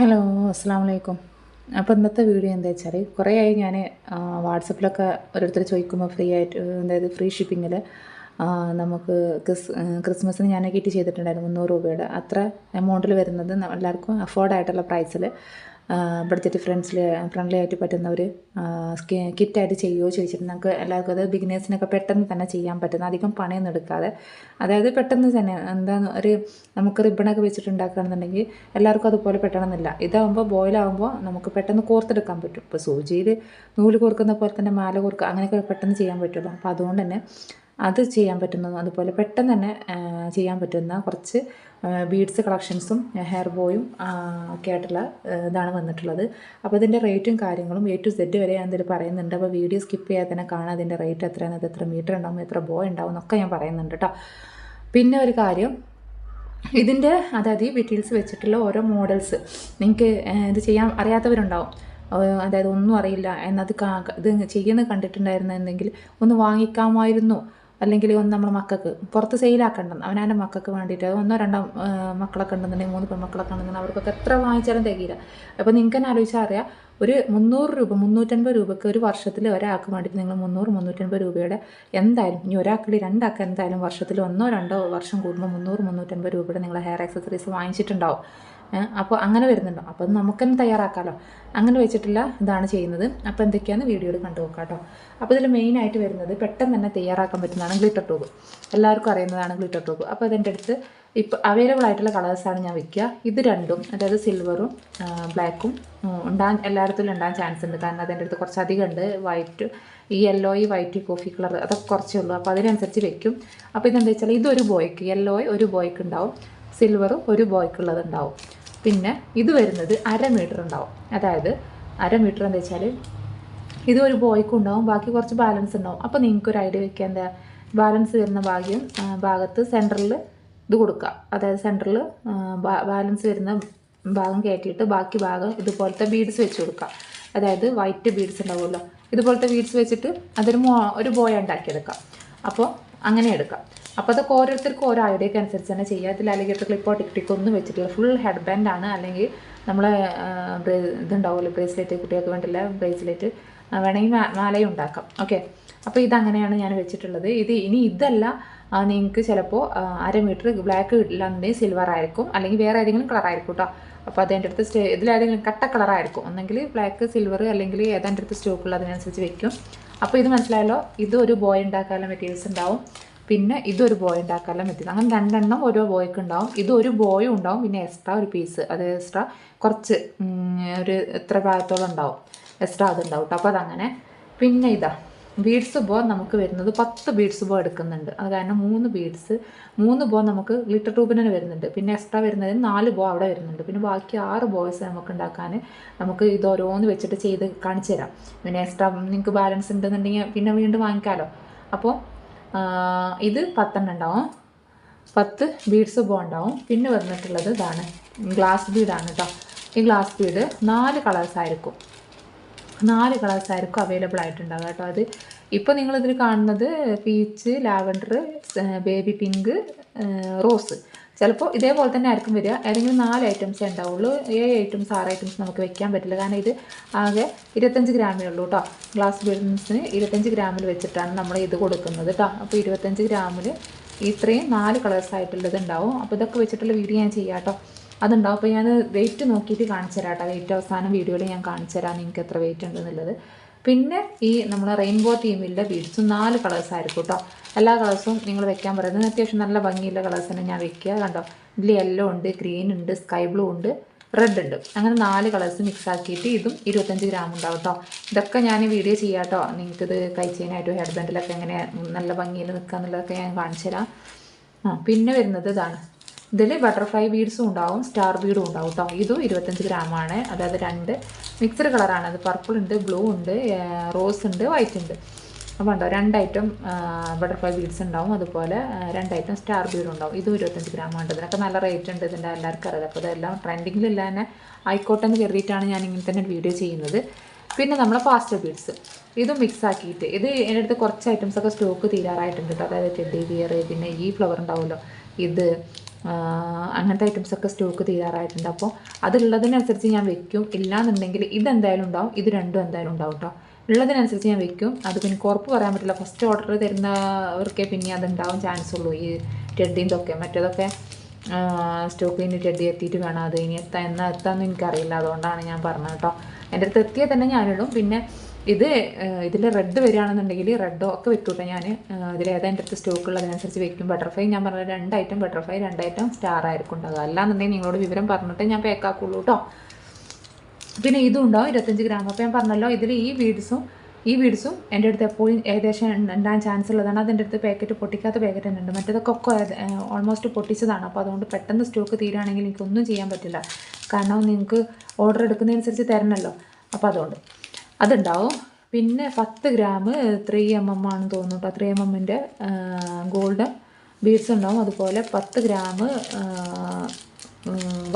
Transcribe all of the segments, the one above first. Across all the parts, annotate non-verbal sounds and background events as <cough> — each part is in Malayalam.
ഹലോ അസ്സാം വലൈക്കും അപ്പോൾ ഇന്നത്തെ വീഡിയോ എന്താ വെച്ചാൽ കുറേ ആയി ഞാൻ വാട്സപ്പിലൊക്കെ ഓരോരുത്തർ ചോദിക്കുമ്പോൾ ഫ്രീ ആയിട്ട് അതായത് ഫ്രീ ഷിപ്പിങ്ങിൽ നമുക്ക് ക്രിസ് ക്രിസ്മസിന് ഞാൻ കിറ്റ് ചെയ്തിട്ടുണ്ടായിരുന്നു മുന്നൂറ് രൂപയുടെ. അത്ര എമൗണ്ടിൽ വരുന്നത് എല്ലാവർക്കും അഫോർഡ് ആയിട്ടുള്ള പ്രൈസിൽ ബഡ്ജറ്റ് ഫ്രണ്ട്സിൽ ഫ്രണ്ട്ലി ആയിട്ട് പറ്റുന്ന ഒരു കിറ്റായിട്ട് ചെയ്യുമോ ചോദിച്ചിട്ട് നമുക്ക് എല്ലാവർക്കും അത് ബിഗിനേഴ്സിനൊക്കെ പെട്ടെന്ന് തന്നെ ചെയ്യാൻ പറ്റുന്ന അധികം പണിയൊന്നും എടുക്കാതെ. അതായത് പെട്ടെന്ന് തന്നെ എന്താണ് ഒരു നമുക്ക് റിബണൊക്കെ വെച്ചിട്ടുണ്ടാക്കുകയാണെന്നുണ്ടെങ്കിൽ എല്ലാവർക്കും അതുപോലെ പെട്ടണമെന്നില്ല. ഇതാകുമ്പോൾ ബോയിലാകുമ്പോൾ നമുക്ക് പെട്ടെന്ന് കോർത്തെടുക്കാൻ പറ്റും. ഇപ്പോൾ സൂചിയിൽ നൂൽ കോർക്കുന്ന പോലെ തന്നെ മാല കോർക്കുക അങ്ങനെയൊക്കെ പെട്ടെന്ന് ചെയ്യാൻ പറ്റുമല്ലോ അപ്പോൾ അതുകൊണ്ട് തന്നെ അത് ചെയ്യാൻ പറ്റുന്നതും അതുപോലെ പെട്ടെന്ന് തന്നെ ചെയ്യാൻ പറ്റുന്ന കുറച്ച് ബീഡ്സ് കളക്ഷൻസും ഹെയർ ബോയും ഒക്കെ ആയിട്ടുള്ള ഇതാണ് വന്നിട്ടുള്ളത്. അപ്പോൾ ഇതിന്റെ റേറ്റും കാര്യങ്ങളും എ ടു സെഡ് വരെ ഞാൻ ഇതിൽ പറയുന്നുണ്ട്. അപ്പോൾ വീഡിയോ സ്കിപ്പ് ചെയ്യാതെ തന്നെ കാണാം അതിന്റെ റേറ്റ് എത്രയാണ് അത് എത്ര മീറ്റർ ഉണ്ടാവും എത്ര ബോ ഉണ്ടാവും എന്നൊക്കെ ഞാൻ പറയുന്നുണ്ട് കേട്ടോ പിന്നെ ഒരു കാര്യം ഇതിന്റെ അതായത് ഈ മെറ്റീരിയൽസ് വെച്ചിട്ടുള്ള ഓരോ മോഡൽസ് നിങ്ങൾക്ക് ഇത് ചെയ്യാൻ അറിയാത്തവരുണ്ടാവും. അതായത് ഒന്നും അറിയില്ല. എന്നത് ഇത് ചെയ്യുന്നത് കണ്ടിട്ടുണ്ടായിരുന്നെങ്കിൽ ഒന്ന് വാങ്ങിക്കാമായിരുന്നു. അല്ലെങ്കിൽ ഒന്ന് നമ്മുടെ മക്കൾക്ക് പുറത്ത് സെയിലാക്കണ്ട അവനവന്റെ മക്കൾക്ക് വേണ്ടിയിട്ട്. ഒന്നോ രണ്ടോ മക്കളൊക്കെ ഉണ്ടെന്നുണ്ടെങ്കിൽ മൂന്ന് പെൺമക്കളൊക്കെ ഉണ്ടെന്നുണ്ടെങ്കിൽ അവർക്കൊക്കെ എത്ര വാങ്ങിച്ചാലും തികയില്ല. അപ്പോൾ നിങ്ങൾക്ക് തന്നെ ആലോചിച്ചാൽ അറിയാം ഒരു മുന്നൂറ് രൂപ മുന്നൂറ്റൻപത് രൂപയ്ക്ക് ഒരു വർഷത്തിൽ ഒരാൾക്ക് വേണ്ടിയിട്ട് നിങ്ങൾ മുന്നൂറ് മുന്നൂറ്റൻപത് രൂപയുടെ എന്തായാലും ഇനി ഒരാൾക്ക് രണ്ടാൾക്ക് എന്തായാലും വർഷത്തിൽ ഒന്നോ രണ്ടോ വർഷം കൂടുമ്പോൾ മുന്നൂറ് മുന്നൂറ്റൻപത് രൂപയുടെ നിങ്ങൾ ഹെയർ ആക്സസറീസ് വാങ്ങിച്ചിട്ടുണ്ടാവും. അപ്പോൾ അങ്ങനെ വരുന്നുണ്ടോ. അപ്പോൾ അത് നമുക്ക് തന്നെ തയ്യാറാക്കാമല്ലോ അങ്ങനെ വെച്ചിട്ടില്ല ഇതാണ് ചെയ്യുന്നത്. അപ്പോൾ എന്തൊക്കെയാണ് വീഡിയോയിൽ കണ്ടു നോക്കാം കേട്ടോ. അപ്പോൾ ഇതിൽ മെയിനായിട്ട് വരുന്നത് പെട്ടെന്ന് തന്നെ തയ്യാറാക്കാൻ പറ്റുന്നതാണ് ഗ്ലിറ്റർ ട്യൂബ് എല്ലാവർക്കും അറിയുന്നതാണ് ഗ്ലിറ്റർ ട്യൂബ് അപ്പോൾ അതിന്റെ അടുത്ത് ഇപ്പോൾ അവൈലബിൾ ആയിട്ടുള്ള കളേഴ്സാണ് ഞാൻ വയ്ക്കുക ഇത് രണ്ടും അതായത് സിൽവറും ബ്ലാക്കും ഉണ്ടാൻ എല്ലായിടത്തും ഉണ്ടാൻ ചാൻസ് ഉണ്ട്. കാരണം അതിന്റെ അടുത്ത് കുറച്ചധികം ഉണ്ട്. വൈറ്റ് ഈ യെല്ലോ ഈ വൈറ്റ് കോഫി കളർ അതൊക്കെ കുറച്ചേ ഉള്ളൂ. അപ്പോൾ അതിനനുസരിച്ച് വെക്കും. അപ്പോൾ ഇതെന്താ വെച്ചാൽ ഇതൊരു ബോയ്ക്ക് യെല്ലോ ഒരു ബോയ്ക്ക് ഉണ്ടാവും. സിൽവറും ഒരു ബോയ്ക്കുള്ളത് ഉണ്ടാവും. പിന്നെ ഇത് വരുന്നത് അര മീറ്റർ ഉണ്ടാവും. അതായത് അര മീറ്റർ എന്താ വെച്ചാൽ ഇത് ഒരു ബോയ്ക്കും ഉണ്ടാവും ബാക്കി കുറച്ച് ബാലൻസ് ഉണ്ടാവും. അപ്പോൾ നിങ്ങൾക്ക് ഒരു ഐഡിയ വെക്കുക എന്താ? ബാലൻസ് വരുന്ന ഭാഗ്യം ഭാഗത്ത് സെന്ററിൽ ഇത് കൊടുക്കുക അതായത് സെന്ററിൽ ബാലൻസ് വരുന്ന ഭാഗം കയറ്റിയിട്ട് ബാക്കി ഭാഗം ഇതുപോലത്തെ ബീഡ്സ് വെച്ച് കൊടുക്കുക അതായത് വൈറ്റ് ബീഡ്സ് ഉണ്ടാവുമല്ലോ. ഇതുപോലത്തെ ബീഡ്സ് വെച്ചിട്ട് അതൊരു ഒരു ബോയ ഉണ്ടാക്കിയെടുക്കാം അപ്പോൾ അങ്ങനെ എടുക്കാം. അപ്പോൾ അതൊക്കെ ഓരോരുത്തർക്കും ഓരോ ഐഡിയക്ക് അനുസരിച്ച് തന്നെ ചെയ്യുക അല്ലെങ്കിൽ ക്ലിപ്പോ ടിക് ടിക് ഒന്നും വെച്ചിട്ടില്ല. ഫുൾ ഹെഡ് ബാൻഡ് ആണ്. അല്ലെങ്കിൽ നമ്മളെ ആ, ഇതുണ്ടാവുമല്ലോ. ബ്രേസ്ലെറ്റ് കുട്ടികൾക്ക് വേണ്ടില്ല ബ്രേസ്ലെറ്റ് വേണമെങ്കിൽ മാലയും ഉണ്ടാക്കാം ഓക്കെ അപ്പോൾ ഇതങ്ങനെയാണ് ഞാൻ വെച്ചിട്ടുള്ളത്. ഇത് ഇനി ഇതല്ല. നിങ്ങൾക്ക് ചിലപ്പോൾ അര മീറ്റർ ബ്ലാക്ക് ഇല്ലാന്നുണ്ടെങ്കിൽ സിൽവർ ആയിരിക്കും. അല്ലെങ്കിൽ വേറെ ഏതെങ്കിലും കളർ ആയിരിക്കും കേട്ടോ അപ്പോൾ അതിന്റെ അടുത്ത് സ്റ്റേ ഇതിലേതെങ്കിലും കട്ട കളറായിരിക്കും ഒന്നെങ്കിൽ ബ്ലാക്ക് സിൽവർ അല്ലെങ്കിൽ ഏതാണ്ട് അടുത്ത് സ്റ്റോക്കുള്ള അതിനനുസരിച്ച് വെക്കും. അപ്പോൾ ഇത് മനസ്സിലായല്ലോ? ഇത് ഒരു ബോയ് ഉണ്ടാക്കാനുള്ള മെറ്റീരിയൽസ് ഉണ്ടാവും. പിന്നെ ഇതൊരു ബോയ് ഉണ്ടാക്കാനുള്ള മെറ്റീരിയൽ അങ്ങനെ രണ്ടെണ്ണം ഓരോ ബോയ്ക്ക് ഉണ്ടാവും. ഇത് ഒരു ബോയും ഉണ്ടാവും. പിന്നെ എക്സ്ട്രാ ഒരു പീസ് അത് എക്സ്ട്രാ കുറച്ച് ഒരു എത്ര ഭാഗത്തോളം ഉണ്ടാവും. എക്സ്ട്രാ അതുണ്ടാവും കേട്ടോ അപ്പോൾ അതങ്ങനെ. പിന്നെ ഇതാ ബീഡ്സ് ബോ നമുക്ക് വരുന്നത് പത്ത് ബീഡ്സ് ബോ എടുക്കുന്നുണ്ട്. അത് കാരണം മൂന്ന് ബീഡ്സ് മൂന്ന് ബോ നമുക്ക് ലിറ്റർ ട്യൂബിന് വരുന്നുണ്ട്. പിന്നെ എക്സ്ട്രാ വരുന്നതിന് നാല് ബോ അവിടെ വരുന്നുണ്ട്. പിന്നെ ബാക്കി ആറ് ബോയ്സ് നമുക്ക് ഉണ്ടാക്കാൻ നമുക്ക് ഇത് ഓരോന്ന് വെച്ചിട്ട് ചെയ്ത് കാണിച്ചു തരാം. പിന്നെ എക്സ്ട്രാ നിങ്ങൾക്ക് ബാലൻസ് ഉണ്ടെന്നുണ്ടെങ്കിൽ പിന്നെ വീണ്ടും വാങ്ങിക്കാമല്ലോ അപ്പോൾ ഇത് പത്തെണ്ണം ഉണ്ടാവും പത്ത് ബീഡ്സ് ബോ ഉണ്ടാവും പിന്നെ വന്നിട്ടുള്ളത് ഇതാണ്. ഗ്ലാസ് ബീഡാണ് കേട്ടോ ഈ ഗ്ലാസ് ബീഡ് നാല് കളേഴ്സ് ആയിരിക്കും. നാല് കളേഴ്സ് ആയിരിക്കും അവൈലബിൾ ആയിട്ടുണ്ടാവുക കേട്ടോ അത്. ഇപ്പോൾ നിങ്ങളിതിൽ കാണുന്നത് peach lavender baby pink rose. ചിലപ്പോൾ ഇതേപോലെ തന്നെ ആയിരിക്കും വരിക. ഏതെങ്കിലും നാല് ഐറ്റംസേ ഉണ്ടാവുള്ളൂ. ഏഴ് ഐറ്റംസ് ആറ് ഐറ്റംസ് നമുക്ക് വെക്കാൻ പറ്റില്ല. കാരണം ഇത് ആകെ ഇരുപത്തഞ്ച് ഗ്രാമേ ഉള്ളൂ കേട്ടോ ഗ്ലാസ് ബീഡ്സിന് ഇരുപത്തഞ്ച് ഗ്രാമിൽ വെച്ചിട്ടാണ് നമ്മൾ ഇത് കൊടുക്കുന്നത് കേട്ടോ അപ്പോൾ ഇരുപത്തഞ്ച് ഗ്രാമിൽ ഇത്രയും നാല് കളേഴ്സ് ആയിട്ടുള്ളത് ഉണ്ടാവും. അപ്പോൾ ഇതൊക്കെ വെച്ചിട്ടുള്ള വീഡിയോ ഞാൻ ചെയ്യാം കേട്ടോ അതുണ്ടാവും. അപ്പോൾ ഞാൻ വെയിറ്റ് നോക്കിയിട്ട് കാണിച്ചു തരാം കേട്ടോ വെയിറ്റ് അവസാനം വീഡിയോയിൽ ഞാൻ കാണിച്ചു തരാം നിങ്ങൾക്ക് എത്ര വെയിറ്റ് ഉണ്ടെന്നുള്ളത്. പിന്നെ ഈ നമ്മുടെ റെയിൻബോ തീമിലെ ബീഡ്സും നാല് കളേഴ്സ് ആയിരിക്കും കേട്ടോ എല്ലാ കളേഴ്സും നിങ്ങൾ വെക്കാൻ പറയുന്നത് അത്യാവശ്യം നല്ല ഭംഗിയുള്ള കളേഴ്സ് തന്നെ ഞാൻ വെക്കുക. കണ്ടോ? ഇതിൽ യെല്ലോ ഉണ്ട് ഗ്രീൻ ഉണ്ട് സ്കൈ ബ്ലൂ ഉണ്ട് റെഡ് ഉണ്ട്. അങ്ങനെ നാല് കളേഴ്സ് മിക്സ് ആക്കിയിട്ട് ഇതും ഇരുപത്തഞ്ച് ഗ്രാം ഉണ്ടാവും കേട്ടോ ഇതൊക്കെ ഞാൻ വീഡിയോ ചെയ്യാം കേട്ടോ നിങ്ങൾക്കിത് കഴിച്ചതിനായിട്ട് ഹെഡ് ബാൻഡിലൊക്കെ എങ്ങനെ നല്ല ഭംഗിയിൽ നിൽക്കുക എന്നുള്ളതൊക്കെ ഞാൻ കാണിച്ചു തരാം. ആ പിന്നെ വരുന്നത് ഇതാണ്. ഇതിൽ ബട്ടർഫ്ലൈ ബീഡ്സും ഉണ്ടാവും സ്റ്റാർ ബീഡും ഉണ്ടാവും കേട്ടോ ഇതും ഇരുപത്തഞ്ച് ഗ്രാമാണ് അതായത് രണ്ട് മിക്സഡ് കളറാണ് അത് പർപ്പിൾ ഉണ്ട് ബ്ലൂ ഉണ്ട് റോസ് ഉണ്ട് വൈറ്റ് ഉണ്ട്. അപ്പോൾ ഉണ്ടോ രണ്ടായിട്ടും ബട്ടർഫ്ലൈ ബീഡ്സ് ഉണ്ടാവും. അതുപോലെ രണ്ടായിട്ടും സ്റ്റാർ ബീഡും ഉണ്ടാവും. ഇതും ഇരുപത്തഞ്ച് ഗ്രാം ഉണ്ട് ഇതിനൊക്കെ നല്ല റേറ്റ് ഉണ്ട് ഇതിന്റെ എല്ലാവർക്കും അറിയാം. അപ്പോൾ ഇതെല്ലാം ട്രെൻഡിങ്ങിലില്ല തന്നെ ആയിക്കോട്ടെ എന്ന് കരുതിയിട്ടാണ് ഞാൻ ഇങ്ങനെ തന്നെ വീഡിയോ ചെയ്യുന്നത്. പിന്നെ നമ്മളെ പാസ്റ്റർ ബീഡ്സ് ഇതും മിക്സ് ആക്കിയിട്ട് ഇത് എന്റെ അടുത്ത് കുറച്ച് ഐറ്റംസ് ഒക്കെ സ്റ്റോക്ക് തീരാറായിട്ടുണ്ട് കേട്ടോ. അതായത് ടെഡി ബിയർ പിന്നെ ഈ ഫ്ലവർ ഉണ്ടാവുമല്ലോ. ഇത് അങ്ങനത്തെ ഐറ്റംസ് ഒക്കെ സ്റ്റോക്ക് തീരാറായിട്ടുണ്ട്. അപ്പോൾ അതുള്ളതിനനുസരിച്ച് ഞാൻ വെക്കും. ഇല്ലാന്നുണ്ടെങ്കിൽ ഇതെന്തായാലും ഉണ്ടാവും. ഇത് രണ്ടും എന്തായാലും ഉണ്ടാവും കേട്ടോ. ഉള്ളതിനനുസരിച്ച് ഞാൻ വെക്കും. അത് പിന്നെ കുറപ്പ് പറയാൻ പറ്റില്ല. ഫസ്റ്റ് ഓർഡർ തരുന്നവർക്കേ പിന്നെ അതുണ്ടാവും ചാൻസ് ഉള്ളൂ. ഈ ടെഡീന്റെയൊക്കെ മറ്റേതൊക്കെ സ്റ്റോക്ക് ഇനി ടെഡി എത്തിയിട്ട് വേണം അത് ഇനി എത്താൻ എന്നാ എത്താമെന്ന് എനിക്കറിയില്ല. അതുകൊണ്ടാണ് ഞാൻ പറഞ്ഞത് കേട്ടോ. എന്റെ അടുത്ത് എത്തിയാൽ തന്നെ ഞാനിടും. പിന്നെ ഇത് ഇതിൽ റെഡ് വരികയാണെന്നുണ്ടെങ്കിൽ റെഡോ ഒക്കെ വെക്കൂട്ടെ ഞാൻ ഇതിലേതാ എന്റെ അടുത്ത് സ്റ്റോക്ക് ഉള്ളതിനനുസരിച്ച് വെക്കും. ബട്ടർഫ്ലൈ ഞാൻ പറഞ്ഞ രണ്ട് ഐറ്റം ബട്ടർഫ്ലൈ രണ്ട് ഐറ്റം സ്റ്റാർ ആയിരിക്കും ഉണ്ടാകുക അല്ലാന്നുണ്ടെങ്കിൽ നിങ്ങളോട് വിവരം പറഞ്ഞിട്ട് ഞാൻ പേക്കാക്കുള്ളൂ കേട്ടോ. പിന്നെ ഇതും ഉണ്ടാവും ഇരുപത്തഞ്ച് ഗ്രാം അപ്പോൾ ഞാൻ പറഞ്ഞല്ലോ ഇതിൽ ഈ വീഡ്സും ഈ വീഡ്സും എന്റെ അടുത്ത് എപ്പോഴും ഏകദേശം ഉണ്ടാൻ ചാൻസ് ഉള്ളതാണ്. അതിന്റെ അടുത്ത് പാക്കറ്റ് പൊട്ടിക്കാത്ത പാക്കറ്റ് തന്നെ ഉണ്ട്. മറ്റേതൊക്കെ ഒക്കെ ഓൾമോസ്റ്റ് പൊട്ടിച്ചതാണ്. അപ്പോൾ അതുകൊണ്ട് പെട്ടെന്ന് സ്റ്റോക്ക് തീരുകയാണെങ്കിൽ എനിക്കൊന്നും ചെയ്യാൻ പറ്റില്ല. കാരണം നിങ്ങൾക്ക് ഓർഡർ എടുക്കുന്നതനുസരിച്ച് തരണമല്ലോ അപ്പോൾ അതുകൊണ്ട് അതുണ്ടാവും. പിന്നെ പത്ത് ഗ്രാം ത്രീ എം എം ആണ് തോന്നുന്നു കേട്ടോ ത്രീ എം എമ്മിന്റെ ഗോൾഡ് ബീഡ്സ് ഉണ്ടാവും. അതുപോലെ പത്ത് ഗ്രാം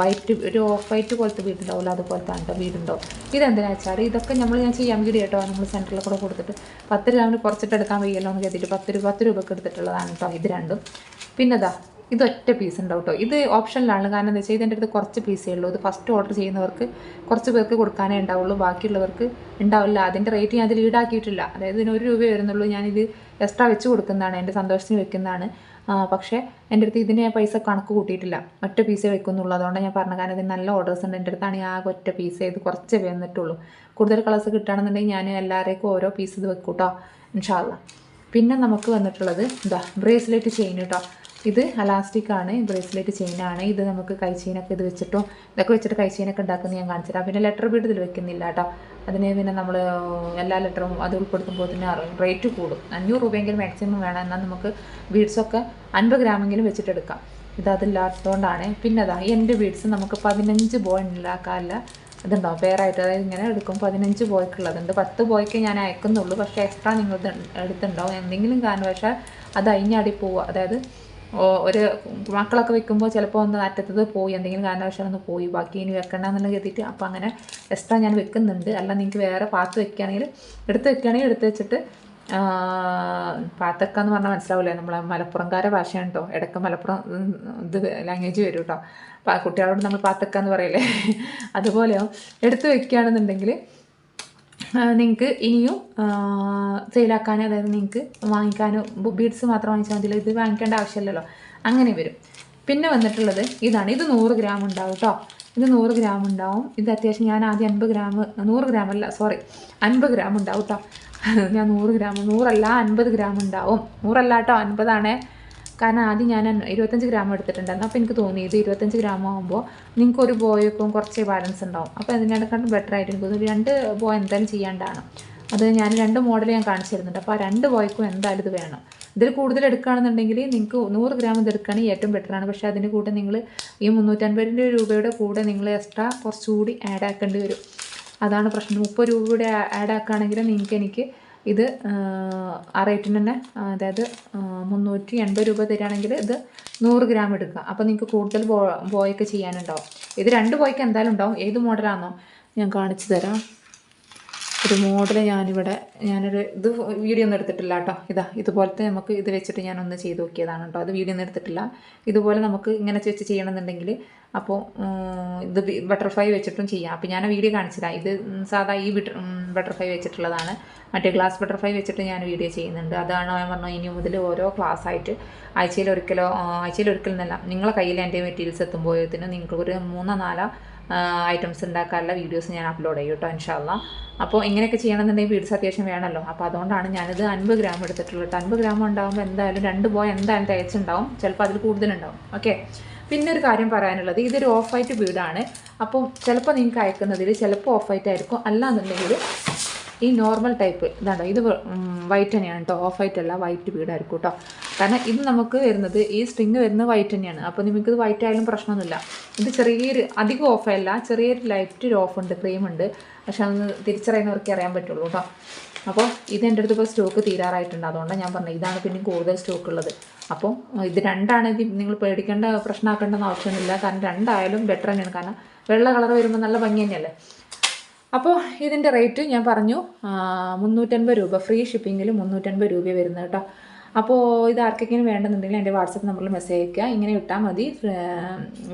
വൈറ്റ് ഒരു ഓഫ് വൈറ്റ് പോലത്തെ വീടുണ്ടാവില്ല അതുപോലത്തെ ആണ്ടോ വീടുണ്ടോ വീടുണ്ടാവും. ഇതെന്തിനാ വെച്ചാൽ ഇതൊക്കെ നമ്മൾ ഞാൻ ചെയ്യാൻ വേണ്ടി കേട്ടോ നമ്മൾ സെന്ററിൽ കൂടെ കൊടുത്തിട്ട്. പത്ത് ഗ്രാമിന് കുറച്ചിട്ട് എടുക്കാൻ വയ്യല്ലോ എന്ന് കരുതിയിട്ട് പത്ത് രൂപ പത്ത് രൂപയ്ക്ക് എടുത്തിട്ടുള്ളതാണ് കേട്ടോ ഇത് രണ്ടും. പിന്നെ ഇതാ ഒറ്റ പീസ് ഉണ്ടാവും കേട്ടോ ഇത് ഓപ്ഷനിലാണ് കാരണം എന്താ വെച്ചാൽ ഇതിന്റെ അടുത്ത് കുറച്ച് പീസേ ഉള്ളൂ. ഇത് ഫസ്റ്റ് ഓർഡർ ചെയ്യുന്നവർക്ക് കുറച്ച് പേർക്ക് കൊടുക്കാനേ ഉണ്ടാവുള്ളൂ ബാക്കിയുള്ളവർക്ക് ഉണ്ടാവില്ല. അതിന്റെ റേറ്റ് ഞാൻ അതിൽ ഈടാക്കിയിട്ടില്ല. അതായത് ഇതിന് ഒരു രൂപ വരുന്നുള്ളൂ. ഞാനിത് എക്സ്ട്രാ വെച്ച് കൊടുക്കുന്നതാണ് എന്റെ സന്തോഷത്തിന് വെക്കുന്നതാണ്. പക്ഷേ എന്റെ അടുത്ത് ഇതിന് ഞാൻ പൈസ കണക്ക് കൂട്ടിയിട്ടില്ല. ഒറ്റ പീസേ വെക്കുന്നുള്ളൂ. അതുകൊണ്ട് ഞാൻ പറഞ്ഞ കാരണം ഇതിന് നല്ല ഓർഡേഴ്സ് ഉണ്ട്. എന്റെ അടുത്താണെങ്കിൽ ആ ഒറ്റ പീസ് ഇത് കുറച്ചേ വന്നിട്ടുള്ളൂ. കൂടുതൽ കളേഴ്സ് കിട്ടുകയാണെന്നുണ്ടെങ്കിൽ ഞാൻ എല്ലാവരേക്കും ഓരോ പീസ് ഇത് വെക്കും കേട്ടോ ഇൻഷാല്ല പിന്നെ നമുക്ക് വന്നിട്ടുള്ളത് എന്താ ബ്രേസ്ലെറ്റ് ചെയിൻ കേട്ടോ ഇത് അലാസ്റ്റിക് ആണ് ബ്രേസ്ലെറ്റ് ആണ്. ഇത് നമുക്ക് കൈ ഇത് വെച്ചിട്ടോ ഇതൊക്കെ വെച്ചിട്ട് കൈ ചെയിനൊക്കെ ഉണ്ടാക്കുന്നത് ഞാൻ കാണിച്ചുതരാം. പിന്നെ ലെറ്റർ ബീഡ് ഇതിൽ വെക്കുന്നില്ല കേട്ടോ. അതിന് പിന്നെ നമ്മൾ എല്ലാ ലെറ്ററും അത് ഉൾപ്പെടുത്തുമ്പോൾ തന്നെ റേറ്റ് കൂടും. അഞ്ഞൂറ് രൂപയെങ്കിലും മാക്സിമം വേണം. എന്നാൽ നമുക്ക് ബീഡ്സൊക്കെ അൻപത് ഗ്രാമെങ്കിലും വെച്ചിട്ടെടുക്കാം ഇത് അതില്ലാത്തതുകൊണ്ടാണ്. പിന്നെ അതാ എന്റെ ബീഡ്സ് നമുക്ക് പതിനഞ്ച് ബോയ് ഉണ്ടാക്കാനുള്ള ഇതുണ്ടാവും പേരായിട്ട് അതായത് ഇങ്ങനെ എടുക്കും. പതിനഞ്ച് ബോയ്ക്കുള്ളതുണ്ട് പത്ത് ബോയ്ക്ക് ഞാൻ അയക്കുന്നുള്ളൂ. പക്ഷേ എക്സ്ട്രാ നിങ്ങൾ എടുത്തിട്ടുണ്ടാവും. എന്തെങ്കിലും കാരണവശാൽ അത് അയിഞ്ഞാടി പോവുക. അതായത് ഒരു മക്കളൊക്കെ വെക്കുമ്പോൾ ചിലപ്പോൾ ഒന്ന് അറ്റത്തത് പോയി എന്തെങ്കിലും കാരണവശാൽ ഒന്ന് പോയി ബാക്കി ഇനി വെക്കണ്ട എന്നുള്ള കരുതിയിട്ട് അപ്പോൾ അങ്ങനെ എക്സ്ട്രാ ഞാൻ വെക്കുന്നുണ്ട്. അല്ല നിങ്ങൾക്ക് വേറെ പാത്ത് വെക്കുകയാണെങ്കിൽ എടുത്ത് വെക്കുകയാണെങ്കിൽ എടുത്ത് വെച്ചിട്ട് പാത്തക്ക എന്ന് പറഞ്ഞാൽ മനസ്സിലാവില്ലേ നമ്മളെ മലപ്പുറംകാരെ ഭാഷയാണ് കേട്ടോ ഇടയ്ക്ക് മലപ്പുറം ഇത് ലാംഗ്വേജ് വരും കേട്ടോ കുട്ടികളോട് നമ്മൾ പാത്തക്ക എന്ന് പറയില്ലേ? <laughs> അതുപോലെയോ? എടുത്ത് വെക്കുകയാണെന്നുണ്ടെങ്കിൽ നിങ്ങൾക്ക് ഇനിയും സെയിലാക്കാനും അതായത് നിങ്ങൾക്ക് വാങ്ങിക്കാനോ ബീഡ്സ് മാത്രം വാങ്ങിച്ചാൽ മതിയല്ലോ ഇത് വാങ്ങിക്കേണ്ട ആവശ്യമില്ലല്ലോ. അങ്ങനെ വരും. പിന്നെ വന്നിട്ടുള്ളത് ഇതാണ്. ഇത് നൂറ് ഗ്രാം ഉണ്ടാവും കേട്ടോ ഇത് നൂറ് ഗ്രാം ഉണ്ടാവും. ഇത് അത്യാവശ്യം ഞാൻ ആദ്യം അൻപത് ഗ്രാം നൂറ് ഗ്രാം അല്ല സോറി അൻപത് ഗ്രാം ഉണ്ടാവും കേട്ടോ <laughs> ഞാൻ നൂറ് ഗ്രാം നൂറല്ല അൻപത് ഗ്രാം ഉണ്ടാവും. നൂറല്ല കേട്ടോ അൻപതാണേ. കാരണം ആദ്യം ഞാൻ ഇരുപത്തഞ്ച് ഗ്രാം എടുത്തിട്ടുണ്ടായിരുന്നു. അപ്പോൾ എനിക്ക് തോന്നി ഇത് ഇരുപത്തഞ്ച് ഗ്രാം ആകുമ്പോൾ നിങ്ങൾക്ക് ഒരു ബോയ്ക്കും കുറച്ച് ബാലൻസ് ഉണ്ടാവും. അപ്പോൾ അതിനേക്കാളും ബെറ്റർ ആയിട്ട് എനിക്ക് രണ്ട് ബോയ് എന്തായാലും ചെയ്യേണ്ടതാണ് അത് ഞാൻ രണ്ട് മോഡൽ ഞാൻ കാണിച്ചിരുന്നുണ്ട് അപ്പോൾ ആ രണ്ട് ബോയ്ക്കും എന്തായാലും ഇത് വേണം. ഇതിൽ കൂടുതൽ എടുക്കുകയാണെന്നുണ്ടെങ്കിൽ നിങ്ങൾക്ക് നൂറ് ഗ്രാം ഇത് എടുക്കുകയാണെങ്കിൽ ഏറ്റവും ബെറ്ററാണ് പക്ഷേ അതിന്റെ കൂടെ നിങ്ങൾ ഈ മുന്നൂറ്റൻപതിന്റെ രൂപയുടെ കൂടെ നിങ്ങൾ എക്സ്ട്രാ കുറച്ചുകൂടി ആഡ് ആക്കേണ്ടി വരും. അതാണ് പ്രശ്നം. മുപ്പത് രൂപയുടെ ആഡ് ആക്കുകയാണെങ്കിൽ നിങ്ങൾക്ക് എനിക്ക് ഇത് ആ, റേറ്റിന് തന്നെ അതായത് മുന്നൂറ്റി എൺപത് രൂപ തരികയാണെങ്കിൽ ഇത് നൂറ് ഗ്രാം എടുക്കുക. അപ്പോൾ നിങ്ങൾക്ക് കൂടുതൽ ബോ ബോയൊക്കെ ചെയ്യാനുണ്ടാവും. ഇത് രണ്ട് ബോയ്ക്ക് എന്തായാലും ഉണ്ടാവും. ഏത് മോഡലാണോ ഞാൻ കാണിച്ചു തരാം. ഒരു മോഡൽ ഞാനിവിടെ ഞാനൊരു ഇത് വീഡിയോ ഒന്നും എടുത്തിട്ടില്ല കേട്ടോ ഇതാ ഇതുപോലത്തെ നമുക്ക് ഇത് വെച്ചിട്ട് ഞാനൊന്ന് ചെയ്ത് നോക്കിയതാണ് കേട്ടോ അത് വീഡിയോ ഒന്നും എടുത്തിട്ടില്ല. ഇതുപോലെ നമുക്ക് ഇങ്ങനെ വെച്ച് ചെയ്യണമെന്നുണ്ടെങ്കിൽ അപ്പോൾ ഇത് ബട്ടർഫ്ലൈ വെച്ചിട്ടും ചെയ്യാം. അപ്പോൾ ഞാൻ വീഡിയോ കാണിച്ചതാണ് ഇത് സാധാ ഈ ബട്ടർഫ്ലൈ വെച്ചിട്ടുള്ളതാണ്. മറ്റേ ഗ്ലാസ് ബട്ടർഫ്ലൈ വെച്ചിട്ട് ഞാൻ വീഡിയോ ചെയ്യുന്നുണ്ട്. അതാണ് ഞാൻ പറഞ്ഞു ഇനി മുതൽ ഓരോ ക്ലാസ് ആയിട്ട് ആഴ്ചയിൽ ഒരിക്കലോ ആഴ്ചയിൽ ഒരിക്കലെന്നല്ല നിങ്ങളെ കയ്യിൽ എന്റെ മെറ്റീരിയൽസ് എത്തുമ്പോഴത്തേനും നിങ്ങൾക്ക് ഒരു മൂന്നോ നാലോ ഐറ്റംസ് ഉണ്ടാക്കാനുള്ള വീഡിയോസ് ഞാൻ അപ്ലോഡ് ചെയ്യും കേട്ടോ ഇൻഷാല്ല അപ്പോൾ ഇങ്ങനെയൊക്കെ ചെയ്യണമെന്നുണ്ടെങ്കിൽ വീഡിയോസ് അത്യാവശ്യം വേണമല്ലോ. അപ്പോൾ അതുകൊണ്ടാണ് ഞാനിത് അൻപത് ഗ്രാം എടുത്തിട്ടുള്ളത് കേട്ടോ. അൻപത് ഗ്രാം ഉണ്ടാകുമ്പോൾ എന്തായാലും രണ്ട് ബോയ് എന്തായാലും തയ്ച്ചുണ്ടാവും ചിലപ്പോൾ അതിൽ കൂടുതലുണ്ടാവും. ഓക്കെ പിന്നെ ഒരു കാര്യം പറയാനുള്ളത് ഇതൊരു ഓഫ് വൈറ്റ് വീടാണ്. അപ്പോൾ ചിലപ്പോൾ നിങ്ങൾക്ക് അയക്കുന്നതിൽ ചിലപ്പോൾ ഓഫ് വൈറ്റ് ആയിരിക്കും. അല്ലാന്നുണ്ടെങ്കിൽ ഈ നോർമൽ ടൈപ്പ് ഇതാണ്ടോ ഇത് വൈറ്റ് തന്നെയാണ് കേട്ടോ. ഓഫ് വൈറ്റ് അല്ല വൈറ്റ് വീടായിരിക്കും കേട്ടോ. കാരണം ഇത് നമുക്ക് വരുന്നത് ഈ സ്ട്രിങ് വരുന്നത് വൈറ്റ് തന്നെയാണ്. അപ്പോൾ നിങ്ങൾക്ക് ഇത് വൈറ്റ് ആയാലും പ്രശ്നമൊന്നുമില്ല. ഇത് ചെറിയൊരു അധികം ഓഫല്ല ചെറിയൊരു ലൈറ്റ് ഒരു ഓഫ് ഉണ്ട് ക്രീം ഉണ്ട്. പക്ഷെ അതൊന്ന് തിരിച്ചറിയുന്നവർക്ക് അറിയാൻ പറ്റുള്ളൂ കേട്ടോ. അപ്പോൾ ഇത് എന്റെ അടുത്ത് ഇപ്പോൾ സ്റ്റോക്ക് തീരാറായിട്ടുണ്ട്. അതുകൊണ്ടാണ് ഞാൻ പറഞ്ഞത് ഇതാണ് പിന്നെ കൂടുതൽ സ്റ്റോക്ക് ഉള്ളത്. അപ്പോൾ ഇത് രണ്ടാണ് ഇത് നിങ്ങൾ പേടിക്കേണ്ട പ്രശ്നമാക്കേണ്ടെന്ന് ആവശ്യമൊന്നുമില്ല. കാരണം രണ്ടായാലും ബെറ്റർ തന്നെയാണ്. കാരണം വെള്ള കളർ വരുമ്പോൾ നല്ല ഭംഗി തന്നെയല്ലേ? അപ്പോൾ ഇതിന്റെ റേറ്റ് ഞാൻ പറഞ്ഞു മുന്നൂറ്റൻപത് രൂപ. ഫ്രീ ഷിപ്പിങ്ങിൽ മുന്നൂറ്റൻപത് രൂപ വരുന്നത് കേട്ടോ. അപ്പോൾ ഇത് ആർക്കെങ്കിലും വേണമെന്നുണ്ടെങ്കിൽ എന്റെ വാട്സപ്പ് നമ്പറിൽ മെസ്സേജ് അയക്കുക ഇങ്ങനെ ഇട്ടാൽ മതി.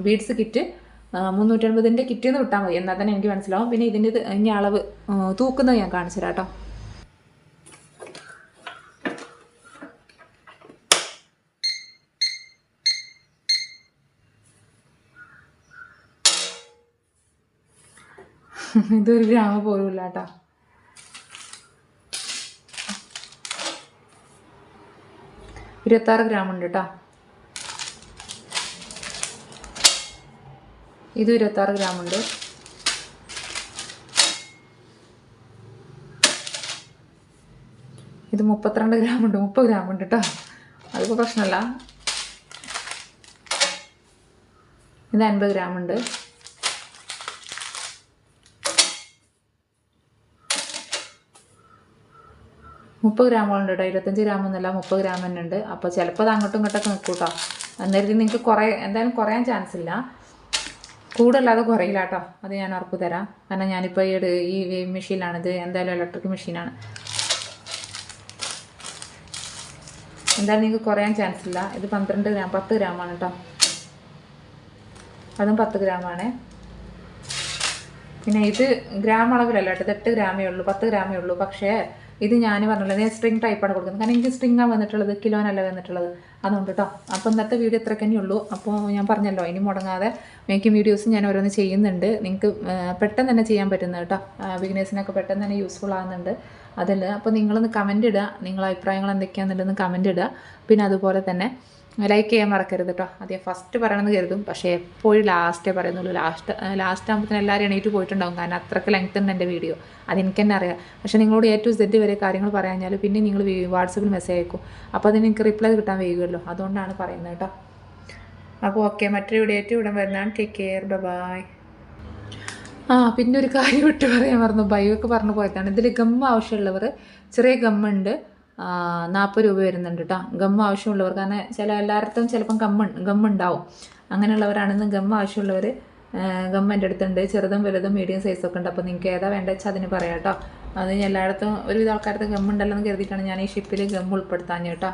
ബീഡ്സ് കിറ്റ് മുന്നൂറ്റൻപതിന്റെ കിറ്റ് എന്ന് വിട്ടാൽ മതി. എന്നാൽ തന്നെ എനിക്ക് മനസ്സിലാവും. പിന്നെ ഇതിന്റെ ഇത് ഇനി അളവ് തൂക്കുന്നത് ഞാൻ കാണിച്ചു തരാം കേട്ടോ. <laughs> ഇതൊരു ഗ്രാമ പോലും ഇല്ല കേട്ടോ. ഇരുപത്താറ് ഗ്രാം ഉണ്ട് കേട്ടോ ഇത് ഇരുപത്താറ് ഗ്രാം ഉണ്ട്. ഇത് മുപ്പത്തിരണ്ട് ഗ്രാം ഉണ്ട് മുപ്പത് ഗ്രാം ഉണ്ട് കേട്ടോ അതിപ്പോൾ പ്രശ്നമല്ല ഇത് അൻപത് ഗ്രാം മുപ്പത് ഗ്രാമുകളുണ്ട് കേട്ടോ ഇരുപത്തഞ്ച് ഗ്രാം എന്നല്ല മുപ്പത് ഗ്രാം തന്നെ ഉണ്ട്. അപ്പോൾ ചിലപ്പോൾ അത് അങ്ങോട്ടും ഇങ്ങോട്ടൊക്കെ നിൽക്കും കേട്ടോ അന്നേരത്തിൽ നിങ്ങൾക്ക് കുറേ എന്തായാലും കുറയാൻ ചാൻസ് ഇല്ല. കൂടല്ലാതെ കുറയില്ല കേട്ടോ അത് ഞാൻ ഉറപ്പ് തരാം. കാരണം ഞാനിപ്പോൾ ഈ ഈ മെഷീനാണ് മെഷീനാണിത് എന്തായാലും ഇലക്ട്രിക് മെഷീനാണ് എന്തായാലും നിങ്ങൾക്ക് കുറയാൻ ചാൻസ് ഇല്ല. ഇത് പന്ത്രണ്ട് ഗ്രാം പത്ത് ഗ്രാമാണ് കേട്ടോ അതും പത്ത് ഗ്രാമാണ്. പിന്നെ ഇത് ഗ്രാം അളവിലല്ല കേട്ടോ ഇത് എട്ട് ഗ്രാമേ ഉള്ളൂ പത്ത് ഗ്രാമേ ഉള്ളൂ. പക്ഷേ ഇത് ഞാൻ പറഞ്ഞിട്ടുള്ളത് ഞാൻ സ്ട്രിങ് ടൈപ്പാണ് കൊടുക്കുന്നത്. കാരണം എനിക്ക് സ്ട്രിങ്ങാണ് വന്നിട്ടുള്ളത് കിലോനല്ല വന്നിട്ടുള്ളത്. അതുകൊണ്ട് കേട്ടോ അപ്പോൾ ഇന്നത്തെ വീഡിയോ ഇത്ര തന്നെ ഉള്ളൂ. അപ്പോൾ ഞാൻ പറഞ്ഞല്ലോ ഇനി മുടങ്ങാതെ മേക്കിംഗ് വീഡിയോസ് ഞാൻ ഓരോന്ന് ചെയ്യുന്നുണ്ട്. നിങ്ങൾക്ക് പെട്ടെന്ന് തന്നെ ചെയ്യാൻ പറ്റുന്നത് കേട്ടോ ബിഗിനേഴ്സിനൊക്കെ പെട്ടെന്ന് തന്നെ യൂസ്ഫുൾ ആകുന്നുണ്ട് അതിൽ അപ്പോൾ നിങ്ങളൊന്ന് കമന്റ് ഇടുക. നിങ്ങളുടെ അഭിപ്രായങ്ങൾ എന്തൊക്കെയാണെന്നുള്ളതെന്ന് കമന്റ് ഇടുക. പിന്നെ അതുപോലെ തന്നെ ലൈക്ക് ചെയ്യാൻ മറക്കരുത് കേട്ടോ ആദ്യം ഫസ്റ്റ് പറയണമെന്ന് കരുതും. പക്ഷേ എപ്പോഴും ലാസ്റ്റേ പറയുന്നുള്ളൂ. ലാസ്റ്റ് ലാസ്റ്റ് ആകുമ്പോഴത്തേന് എല്ലാവരും എണീറ്റ് പോയിട്ടുണ്ടാകും കാരണം അത്രയ്ക്ക് ലെങ്ത് ഉണ്ട് എന്റെ വീഡിയോ അതെനിക്ക് തന്നെ അറിയാം. പക്ഷേ നിങ്ങളോട് എ ടു സെഡ് വരെ കാര്യങ്ങൾ പറയാഞ്ഞാൽ പിന്നെ നിങ്ങൾ വാട്സപ്പിൽ മെസ്സേജ് അയക്കും. അപ്പോൾ അതിന് നിങ്ങൾക്ക് റിപ്ലൈ കിട്ടാൻ വൈകുമല്ലോ അതുകൊണ്ടാണ് പറയുന്നത് കേട്ടോ അപ്പോൾ ഓക്കെ മറ്റൊരു വീഡിയോ ഏറ്റവും ഇടം വരുന്നതാണ് ടേക്ക് കെയർ ബൈ ആ പിന്നെ ഒരു കാര്യം വിട്ട് പറയാൻ മറന്നു. ബൈയൊക്കെ പറഞ്ഞു പോയതാണ്. ഇതിൽ ഗം ആവശ്യമുള്ളവർ ചെറിയ ഗമ്മുണ്ട്. നാൽപ്പത് രൂപ വരുന്നുണ്ട് കേട്ടോ ഗം ആവശ്യമുള്ളവർ കാരണം ചില എല്ലായിടത്തും ചിലപ്പം ഗമ്മ ഗമ്മുണ്ടാവും അങ്ങനെയുള്ളവരാണെന്ന് ഗം ആവശ്യമുള്ളവർ. ഗം എന്റെ അടുത്തുണ്ട്. ചെറുതും വലുതും മീഡിയം സൈസൊക്കെ ഉണ്ട്. അപ്പോൾ നിങ്ങൾക്ക് ഏതാ വേണ്ടത് വെച്ചാൽ അതിന് പറയാം കേട്ടോ അത് എല്ലായിടത്തും ഒരുവിധ ആൾക്കാർക്ക് ഗമ്മുണ്ടല്ലോ എന്ന് കരുതിയിട്ടാണ് ഞാൻ ഈ ഷിപ്പിൽ ഗം ഉൾപ്പെടുത്താൻ കേട്ടോ